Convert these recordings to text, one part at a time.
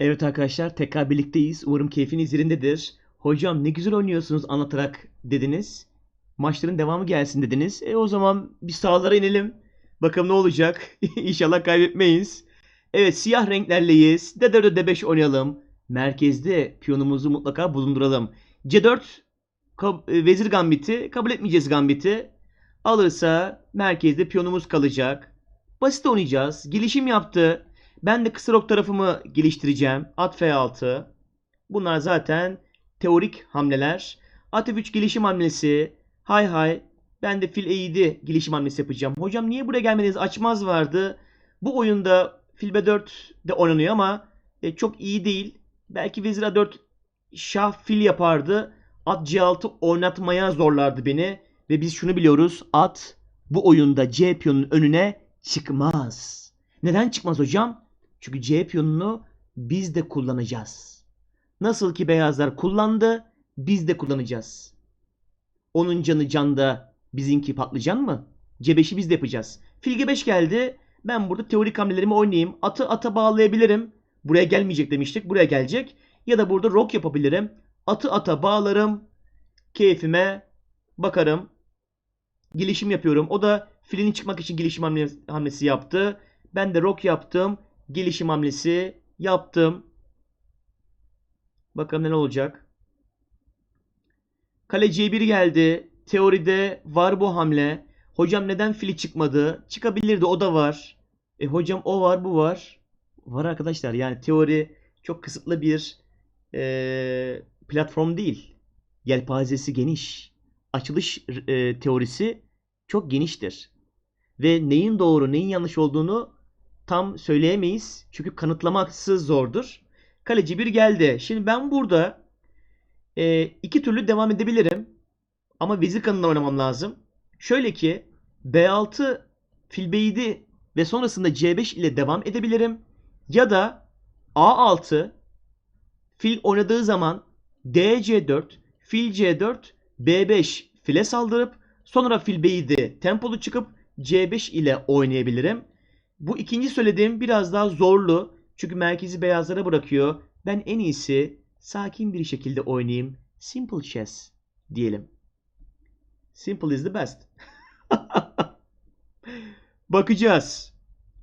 Evet arkadaşlar tekrar birlikteyiz. Umarım keyfiniz yerindedir. Hocam ne güzel oynuyorsunuz anlatarak dediniz. Maçların devamı gelsin dediniz. E o zaman bir sahalara inelim. Bakalım ne olacak. İnşallah kaybetmeyiz. Evet siyah renklerleyiz. D4'e D5 oynayalım. Merkezde piyonumuzu mutlaka bulunduralım. C4 kab- e, vezir gambiti. Kabul etmeyeceğiz gambiti. Alırsa merkezde piyonumuz kalacak. Basit oynayacağız. Gelişim yaptı. Ben de kısa rok tarafımı geliştireceğim. At F6. Bunlar zaten teorik hamleler. At F3 gelişim hamlesi. Hay hay. Ben de fil E7 gelişim hamlesi yapacağım. Hocam niye buraya gelmediniz? Açmaz vardı. Bu oyunda fil B4 de oynanıyor ama e, çok iyi değil. Belki vezir A4 şah fil yapardı. At C6 oynatmaya zorlardı beni. Ve biz şunu biliyoruz. At bu oyunda C piyonun önüne çıkmaz. Neden çıkmaz hocam? Çünkü C piyonunu biz de kullanacağız. Nasıl ki beyazlar kullandı, biz de kullanacağız. Onun canı canda bizimki patlıcan mı? C5'i biz de yapacağız. Fil G5 geldi. Ben burada teorik hamlelerimi oynayayım. Atı ata bağlayabilirim. Buraya gelmeyecek demiştik. Buraya gelecek. Ya da burada rok yapabilirim. Atı ata bağlarım. Keyfime bakarım. Gelişim yapıyorum. O da filini çıkmak için gelişim hamle- hamlesi yaptı. Ben de rok yaptım. Gelişim hamlesi yaptım. Bakalım ne olacak. Kale C1 geldi. Teoride var bu hamle. Hocam neden fili çıkmadı? Çıkabilirdi o da var. E hocam o var bu var. Var arkadaşlar yani teori çok kısıtlı bir e, platform değil. Yelpazesi geniş. Açılış e, teorisi çok geniştir. Ve neyin doğru neyin yanlış olduğunu tam söyleyemeyiz. Çünkü kanıtlaması zordur. Kaleci bir geldi. Şimdi ben burada e, iki türlü devam edebilirim. Ama vezir kanından oynamam lazım. Şöyle ki B6 fil B7 ve sonrasında C5 ile devam edebilirim. Ya da A6 fil oynadığı zaman DC4 fil C4 B5 file saldırıp sonra fil B7 tempolu çıkıp C5 ile oynayabilirim. Bu ikinci söylediğim biraz daha zorlu. Çünkü merkezi beyazlara bırakıyor. Ben en iyisi sakin bir şekilde oynayayım. Simple chess diyelim. Simple is the best. Bakacağız.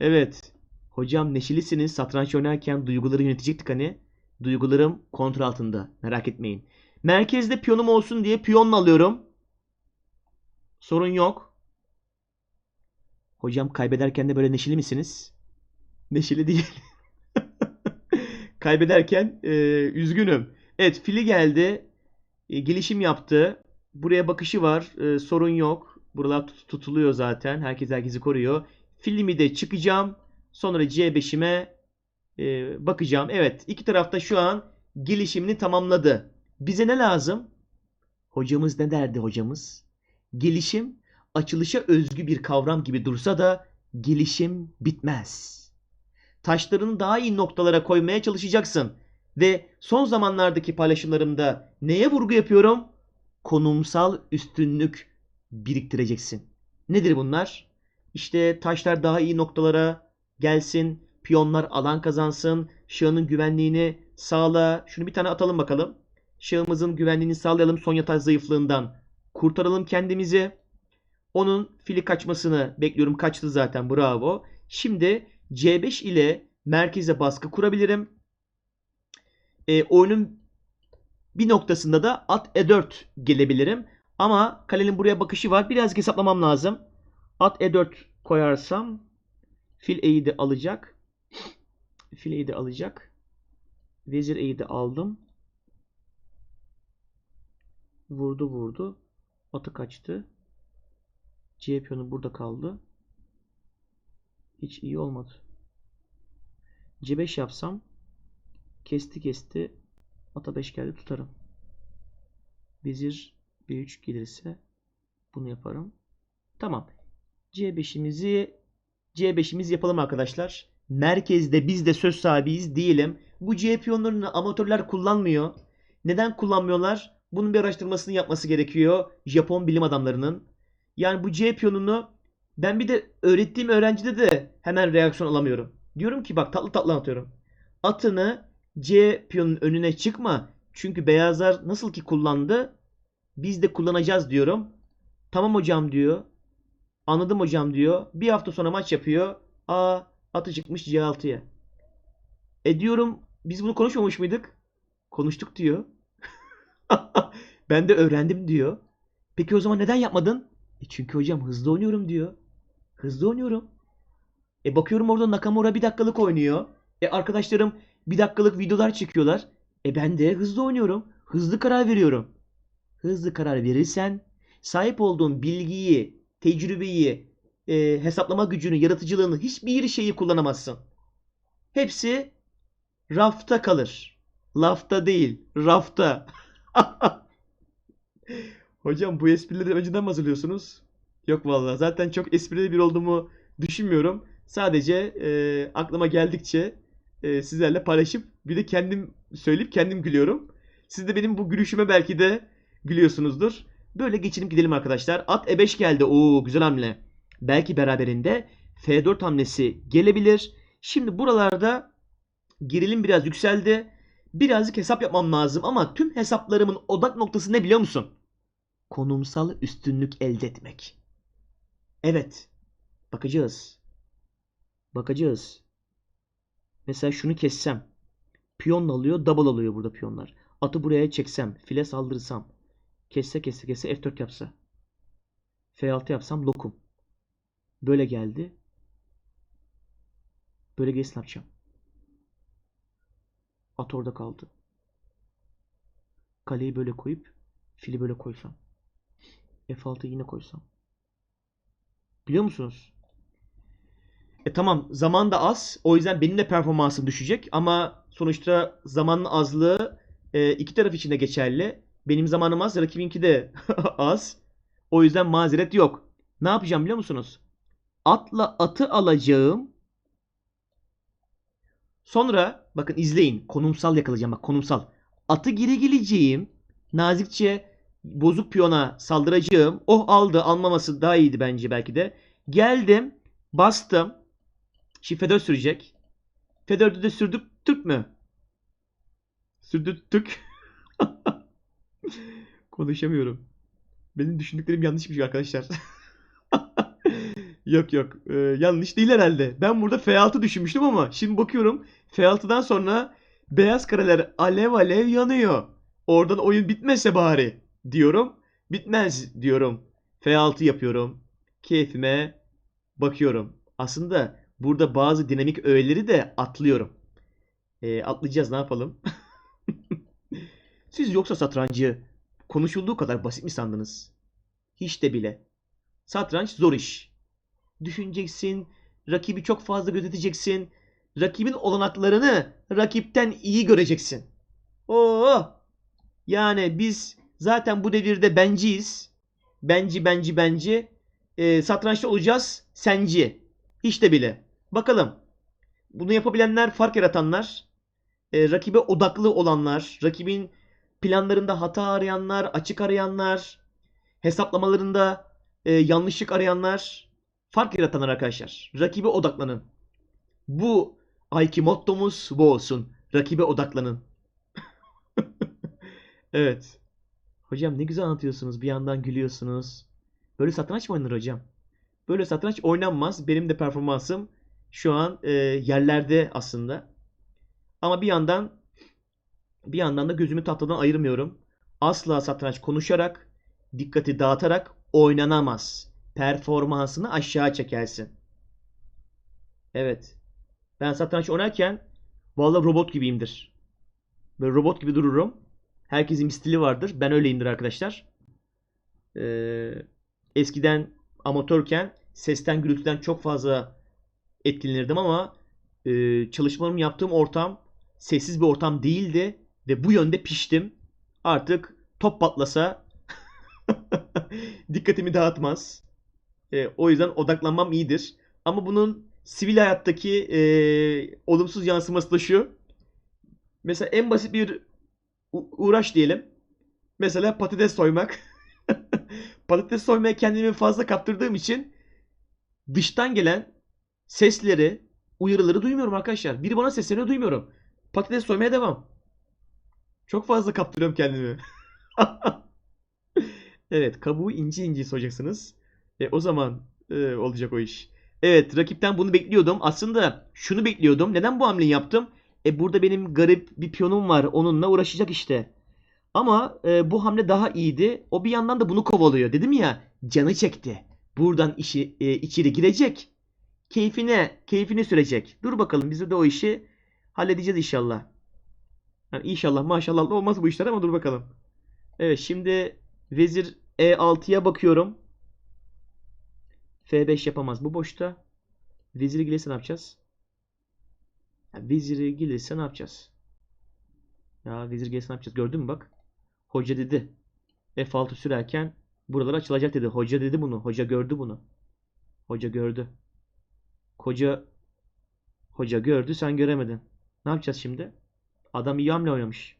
Evet. Hocam neşelisiniz. Satranç oynarken duyguları yönetecektik hani. Duygularım kontrol altında. Merak etmeyin. Merkezde piyonum olsun diye piyonla alıyorum. Sorun yok. Hocam kaybederken de böyle neşeli misiniz? Neşeli değil. Kaybederken e, üzgünüm. Evet fili geldi. E, gelişim yaptı. Buraya bakışı var. E, sorun yok. Buralar tut- tutuluyor zaten. Herkes herkesi koruyor. Filmi de çıkacağım. Sonra C5'ime e, bakacağım. Evet iki tarafta şu an gelişimini tamamladı. Bize ne lazım? Hocamız ne derdi hocamız? Gelişim açılışa özgü bir kavram gibi dursa da gelişim bitmez. Taşlarını daha iyi noktalara koymaya çalışacaksın. Ve son zamanlardaki paylaşımlarımda neye vurgu yapıyorum? Konumsal üstünlük biriktireceksin. Nedir bunlar? İşte taşlar daha iyi noktalara gelsin, piyonlar alan kazansın, şahının güvenliğini sağla. Şunu bir tane atalım bakalım. Şahımızın güvenliğini sağlayalım son yatay zayıflığından. Kurtaralım kendimizi. Onun fili kaçmasını bekliyorum. Kaçtı zaten bravo. Şimdi C5 ile merkeze baskı kurabilirim. E, oyunun bir noktasında da at E4 gelebilirim. Ama kalenin buraya bakışı var. Biraz hesaplamam lazım. At E4 koyarsam fil E'yi de alacak. Fil E'yi de alacak. Vezir E'yi de aldım. Vurdu vurdu. Atı kaçtı. C piyonu burada kaldı. Hiç iyi olmadı. C5 yapsam kesti kesti ata 5 geldi tutarım. Vezir B3 gelirse bunu yaparım. Tamam. C5'imizi C5'imizi yapalım arkadaşlar. Merkezde biz de söz sahibiyiz diyelim. Bu C piyonlarını amatörler kullanmıyor. Neden kullanmıyorlar? Bunun bir araştırmasını yapması gerekiyor. Japon bilim adamlarının. Yani bu C piyonunu ben bir de öğrettiğim öğrencide de hemen reaksiyon alamıyorum. Diyorum ki bak tatlı tatlı anlatıyorum. Atını C piyonun önüne çıkma. Çünkü beyazlar nasıl ki kullandı biz de kullanacağız diyorum. Tamam hocam diyor. Anladım hocam diyor. Bir hafta sonra maç yapıyor. Aa atı çıkmış C6'ya. E diyorum biz bunu konuşmamış mıydık? Konuştuk diyor. ben de öğrendim diyor. Peki o zaman neden yapmadın? E çünkü hocam hızlı oynuyorum diyor. Hızlı oynuyorum. E bakıyorum orada Nakamura bir dakikalık oynuyor. E arkadaşlarım bir dakikalık videolar çekiyorlar. E ben de hızlı oynuyorum. Hızlı karar veriyorum. Hızlı karar verirsen sahip olduğun bilgiyi, tecrübeyi, e, hesaplama gücünü, yaratıcılığını hiçbir şeyi kullanamazsın. Hepsi rafta kalır. Lafta değil, rafta. Hocam bu esprileri önceden mi hazırlıyorsunuz? Yok vallahi zaten çok esprili bir olduğumu düşünmüyorum. Sadece e, aklıma geldikçe e, sizlerle paylaşıp bir de kendim söyleyip kendim gülüyorum. Siz de benim bu gülüşüme belki de gülüyorsunuzdur. Böyle geçinip gidelim arkadaşlar. At E5 geldi. Oo güzel hamle. Belki beraberinde F4 hamlesi gelebilir. Şimdi buralarda gerilim biraz yükseldi. Birazcık hesap yapmam lazım ama tüm hesaplarımın odak noktası ne biliyor musun? Konumsal üstünlük elde etmek. Evet. Bakacağız. Bakacağız. Mesela şunu kessem. Piyon alıyor, double alıyor burada piyonlar. Atı buraya çeksem, file saldırırsam. Kesse kesse kesse F4 yapsa. F6 yapsam lokum. Böyle geldi. Böyle gelsin yapacağım? At orada kaldı. Kaleyi böyle koyup fili böyle koysam. F6'yı yine koysam. Biliyor musunuz? E tamam zaman da az. O yüzden benim de performansım düşecek. Ama sonuçta zamanın azlığı e, iki taraf için de geçerli. Benim zamanım az, rakibinki de az. O yüzden mazeret yok. Ne yapacağım biliyor musunuz? Atla atı alacağım. Sonra bakın izleyin. Konumsal yakalayacağım bak konumsal. Atı geri geleceğim. Nazikçe bozuk piyona saldıracağım. Oh aldı. Almaması daha iyiydi bence belki de. Geldim. Bastım. Şimdi Fedor sürecek. Fedor'da de sürdük Türk mü? Sürdürttük. Konuşamıyorum. Benim düşündüklerim yanlışmış arkadaşlar. yok yok. Ee, yanlış değil herhalde. Ben burada F6 düşünmüştüm ama şimdi bakıyorum F6'dan sonra beyaz kareler alev alev yanıyor. Oradan oyun bitmese bari diyorum. Bitmez diyorum. F6 yapıyorum. Keyfime bakıyorum. Aslında burada bazı dinamik öğeleri de atlıyorum. Ee, atlayacağız ne yapalım? Siz yoksa satrancı konuşulduğu kadar basit mi sandınız? Hiç de bile. Satranç zor iş. Düşüneceksin, rakibi çok fazla gözeteceksin, rakibin olanaklarını rakipten iyi göreceksin. Oo! Yani biz zaten bu devirde benciyiz. Benci, benci, benci. Ee, satrançta olacağız, senci. Hiç de bile. Bakalım. Bunu yapabilenler, fark yaratanlar, e, rakibe odaklı olanlar, rakibin planlarında hata arayanlar, açık arayanlar, hesaplamalarında e, yanlışlık arayanlar, fark yaratanlar arkadaşlar. Rakibe odaklanın. Bu ayki mottomuz bu olsun. Rakibe odaklanın. evet. Hocam ne güzel anlatıyorsunuz. Bir yandan gülüyorsunuz. Böyle satranç mı oynanır hocam? Böyle satranç oynanmaz. Benim de performansım şu an e, yerlerde aslında. Ama bir yandan bir yandan da gözümü tahtadan ayırmıyorum. Asla satranç konuşarak, dikkati dağıtarak oynanamaz. Performansını aşağı çekersin. Evet. Ben satranç oynarken vallahi robot gibiyimdir. Böyle robot gibi dururum. Herkesin bir stili vardır. Ben öyleyimdir arkadaşlar. Ee, eskiden amatörken sesten gürültüden çok fazla etkilenirdim ama e, çalışmalarımı yaptığım ortam sessiz bir ortam değildi ve bu yönde piştim. Artık top patlasa dikkatimi dağıtmaz. E, o yüzden odaklanmam iyidir. Ama bunun sivil hayattaki e, olumsuz yansıması da şu. Mesela en basit bir uğraş diyelim. Mesela patates soymak. patates soymaya kendimi fazla kaptırdığım için dıştan gelen sesleri, uyarıları duymuyorum arkadaşlar. Biri bana sesleniyor duymuyorum. Patates soymaya devam. Çok fazla kaptırıyorum kendimi. Evet, kabuğu ince ince soyacaksınız. E, o zaman e, olacak o iş. Evet, rakipten bunu bekliyordum. Aslında şunu bekliyordum. Neden bu hamleyi yaptım? E burada benim garip bir piyonum var. Onunla uğraşacak işte. Ama e, bu hamle daha iyiydi. O bir yandan da bunu kovalıyor. Dedim ya, canı çekti. Buradan işi e, içeri girecek. Keyfine, keyfini sürecek. Dur bakalım biz de o işi halledeceğiz inşallah. Yani inşallah maşallah olmaz bu işler ama dur bakalım. Evet şimdi vezir E6'ya bakıyorum. F5 yapamaz. Bu boşta. Veziri gelirse ne yapacağız? Ya veziri gelirse ne yapacağız? Ya vezir gelirse ne yapacağız? Gördün mü bak? Hoca dedi. F6 sürerken buralar açılacak dedi. Hoca dedi bunu. Hoca gördü bunu. Hoca gördü. Hoca Hoca gördü sen göremedin. Ne yapacağız şimdi? Adam iyi hamle oynamış.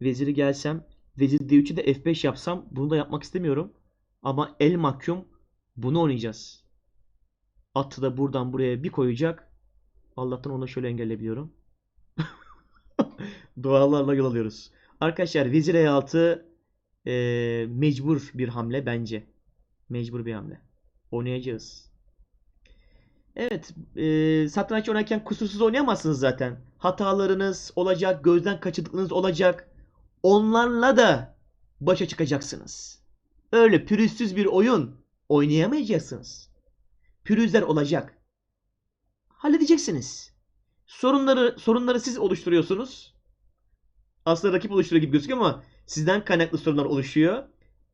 Veziri gelsem, vezir D3'ü de F5 yapsam bunu da yapmak istemiyorum. Ama el mahkum bunu oynayacağız. Atı da buradan buraya bir koyacak. Allah'tan onu şöyle engelleyebiliyorum. Dualarla yol alıyoruz. Arkadaşlar vezir E6 e, mecbur bir hamle bence. Mecbur bir hamle. Oynayacağız. Evet, e, satranç oynarken kusursuz oynayamazsınız zaten. Hatalarınız olacak, gözden kaçırdıklarınız olacak. Onlarla da başa çıkacaksınız. Öyle pürüzsüz bir oyun oynayamayacaksınız. Pürüzler olacak. Halledeceksiniz. Sorunları sorunları siz oluşturuyorsunuz. Aslında rakip oluşturuyor gibi gözüküyor ama sizden kaynaklı sorunlar oluşuyor.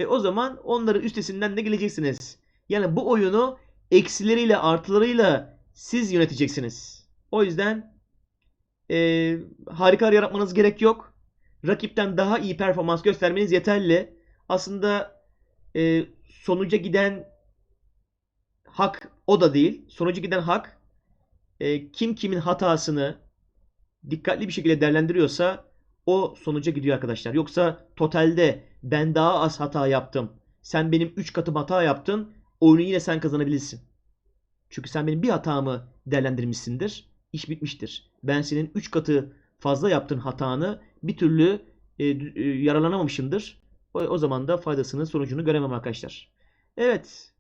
E o zaman onların üstesinden de geleceksiniz. Yani bu oyunu eksileriyle artılarıyla siz yöneteceksiniz. O yüzden e, harikalar yaratmanız gerek yok. Rakipten daha iyi performans göstermeniz yeterli. Aslında e, sonuca giden hak o da değil. Sonuca giden hak e, kim kimin hatasını dikkatli bir şekilde değerlendiriyorsa o sonuca gidiyor arkadaşlar. Yoksa totalde ben daha az hata yaptım. Sen benim 3 katım hata yaptın. Oyunu yine sen kazanabilirsin. Çünkü sen benim bir hatamı değerlendirmişsindir. İş bitmiştir. Ben senin 3 katı fazla yaptığın hatanı bir türlü e, e, yararlanamamışımdır. O, o zaman da faydasını, sonucunu göremem arkadaşlar. Evet.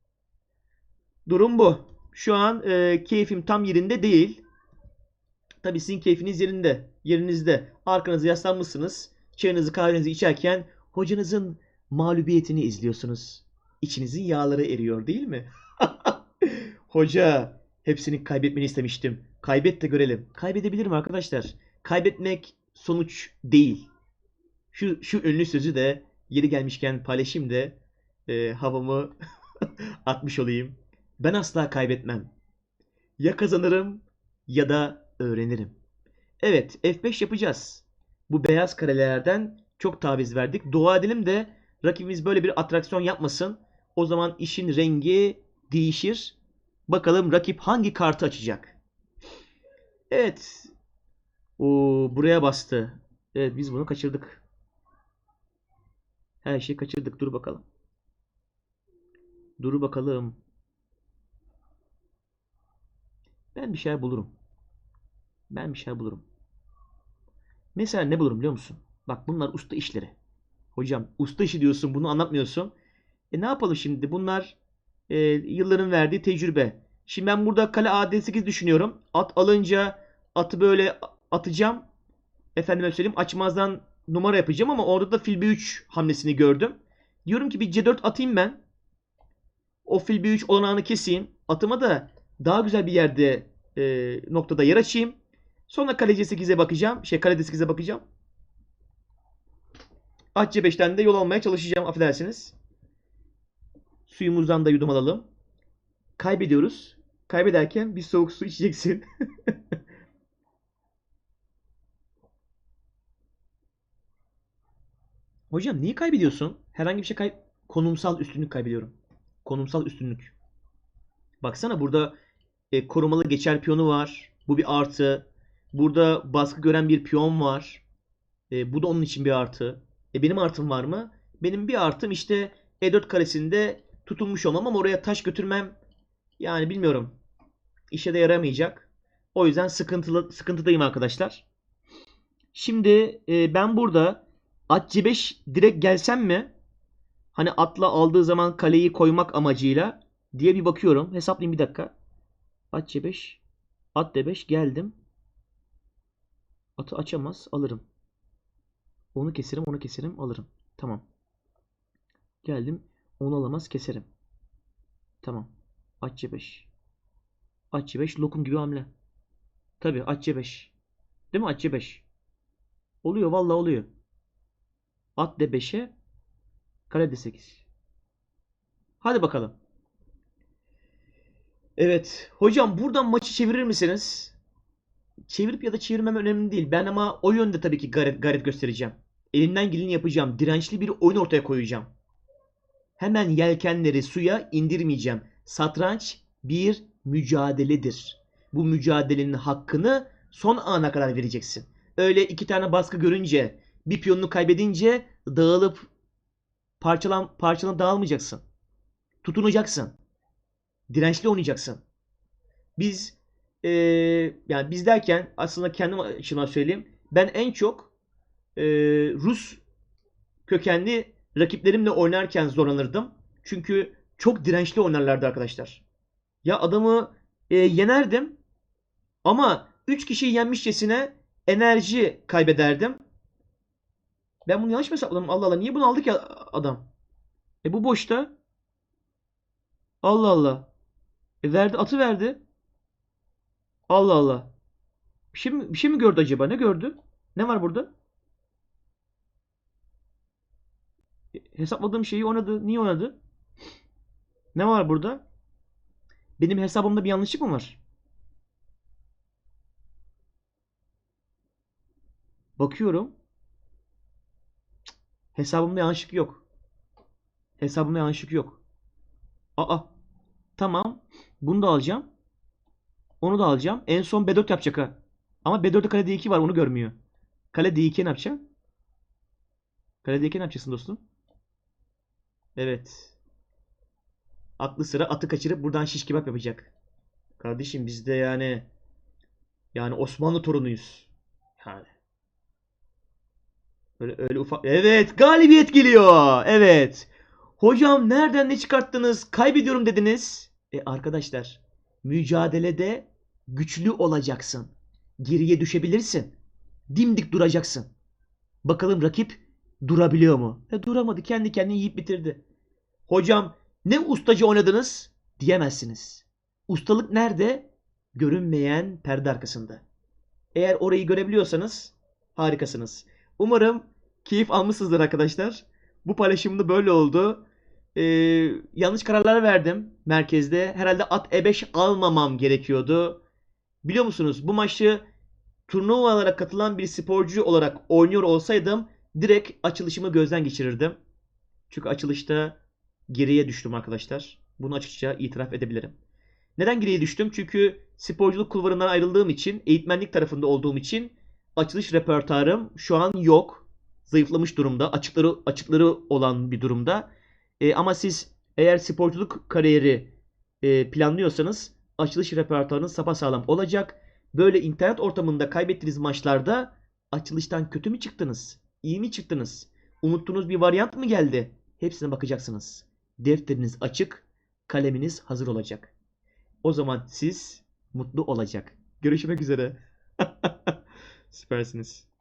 Durum bu. Şu an e, keyfim tam yerinde değil. Tabii sizin keyfiniz yerinde. Yerinizde. Arkanıza yaslanmışsınız. Çayınızı kahvenizi içerken hocanızın mağlubiyetini izliyorsunuz. İçinizin yağları eriyor değil mi? Hoca, hepsini kaybetmeni istemiştim. Kaybet de görelim. Kaybedebilirim arkadaşlar. Kaybetmek sonuç değil. Şu, şu ünlü sözü de yeri gelmişken paylaşayım da e, havamı atmış olayım. Ben asla kaybetmem. Ya kazanırım ya da öğrenirim. Evet, F5 yapacağız. Bu beyaz karelerden çok taviz verdik. Dua edelim de rakibimiz böyle bir atraksiyon yapmasın. O zaman işin rengi değişir. Bakalım rakip hangi kartı açacak. Evet. O buraya bastı. Evet biz bunu kaçırdık. Her şeyi kaçırdık. Dur bakalım. Dur bakalım. Ben bir şeyler bulurum. Ben bir şeyler bulurum. Mesela ne bulurum biliyor musun? Bak bunlar usta işleri. Hocam usta işi diyorsun bunu anlatmıyorsun. E ne yapalım şimdi? Bunlar e, yılların verdiği tecrübe. Şimdi ben burada kale AD8 düşünüyorum. At alınca atı böyle atacağım. Efendime söyleyeyim açmazdan numara yapacağım ama orada da fil B3 hamlesini gördüm. Diyorum ki bir C4 atayım ben. O fil B3 olanağını keseyim. Atıma da daha güzel bir yerde e, noktada yer açayım. Sonra kale C8'e bakacağım. Şey kale D8'e bakacağım. At C5'ten de yol almaya çalışacağım affedersiniz. Suyumuzdan da yudum alalım. Kaybediyoruz. Kaybederken bir soğuk su içeceksin. Hocam niye kaybediyorsun? Herhangi bir şey kay... Konumsal üstünlük kaybediyorum. Konumsal üstünlük. Baksana burada e, korumalı geçer piyonu var. Bu bir artı. Burada baskı gören bir piyon var. E, bu da onun için bir artı. E, benim artım var mı? Benim bir artım işte E4 karesinde tutulmuş olmam ama oraya taş götürmem yani bilmiyorum. İşe de yaramayacak. O yüzden sıkıntılı sıkıntıdayım arkadaşlar. Şimdi e, ben burada at C5 direkt gelsem mi? Hani atla aldığı zaman kaleyi koymak amacıyla diye bir bakıyorum. Hesaplayayım bir dakika. At C5. At D5 geldim. Atı açamaz. Alırım. Onu keserim, onu keserim, alırım. Tamam. Geldim. Onu alamaz, keserim. Tamam. At C5. At C5 lokum gibi hamle. Tabii at C5. Değil mi at C5? Oluyor vallahi oluyor. At D5'e kale D8. Hadi bakalım. Evet. Hocam buradan maçı çevirir misiniz? Çevirip ya da çevirmem önemli değil. Ben ama o yönde tabii ki gayret, gayret göstereceğim. Elimden geleni yapacağım. Dirençli bir oyun ortaya koyacağım. Hemen yelkenleri suya indirmeyeceğim. Satranç bir mücadeledir. Bu mücadelenin hakkını son ana kadar vereceksin. Öyle iki tane baskı görünce, bir piyonunu kaybedince dağılıp parçalan parçalan dağılmayacaksın. Tutunacaksın. Dirençli oynayacaksın. Biz eee, yani biz derken aslında kendim açımdan söyleyeyim. Ben en çok eee, Rus kökenli rakiplerimle oynarken zorlanırdım. Çünkü çok dirençli oynarlardı arkadaşlar. Ya adamı e, yenerdim ama 3 kişiyi yenmişçesine enerji kaybederdim. Ben bunu yanlış mı hesapladım? Allah Allah niye bunu aldı ki adam? E bu boşta. Allah Allah. E verdi atı verdi. Allah Allah. Bir şey mi, bir şey mi gördü acaba? Ne gördü? Ne var burada? Hesapladığım şeyi oynadı. Niye oynadı? Ne var burada? Benim hesabımda bir yanlışlık mı var? Bakıyorum. Hesabımda yanlışlık yok. Hesabımda yanlışlık yok. Aa. Bunu da alacağım. Onu da alacağım. En son B4 yapacak ha. Ama B4'te kale D2 var onu görmüyor. Kale D2 ne yapacak? Kale D2 ne yapacaksın dostum? Evet. Aklı sıra atı kaçırıp buradan şiş kebap yapacak. Kardeşim biz de yani yani Osmanlı torunuyuz. Yani. Öyle öyle ufak. Evet, galibiyet geliyor. Evet. Hocam nereden ne çıkarttınız? Kaybediyorum dediniz. E arkadaşlar, mücadelede güçlü olacaksın. Geriye düşebilirsin. Dimdik duracaksın. Bakalım rakip durabiliyor mu? E duramadı. Kendi kendini yiyip bitirdi. Hocam ne ustacı oynadınız diyemezsiniz. Ustalık nerede? Görünmeyen perde arkasında. Eğer orayı görebiliyorsanız harikasınız. Umarım keyif almışsınızdır arkadaşlar. Bu paylaşımda böyle oldu. Ee, yanlış kararlar verdim merkezde. Herhalde at E5 almamam gerekiyordu. Biliyor musunuz bu maçı turnuvalara katılan bir sporcu olarak oynuyor olsaydım direkt açılışımı gözden geçirirdim. Çünkü açılışta geriye düştüm arkadaşlar. Bunu açıkça itiraf edebilirim. Neden geriye düştüm? Çünkü sporculuk kulvarından ayrıldığım için, eğitmenlik tarafında olduğum için açılış repertuarım şu an yok. Zayıflamış durumda. Açıkları açıkları olan bir durumda. E, ama siz eğer sporculuk kariyeri e, planlıyorsanız açılış repertuarınız sapasağlam olacak. Böyle internet ortamında kaybettiğiniz maçlarda açılıştan kötü mü çıktınız? İyi mi çıktınız? Unuttuğunuz bir varyant mı geldi? Hepsine bakacaksınız. Defteriniz açık, kaleminiz hazır olacak. O zaman siz mutlu olacak. Görüşmek üzere. Süpersiniz.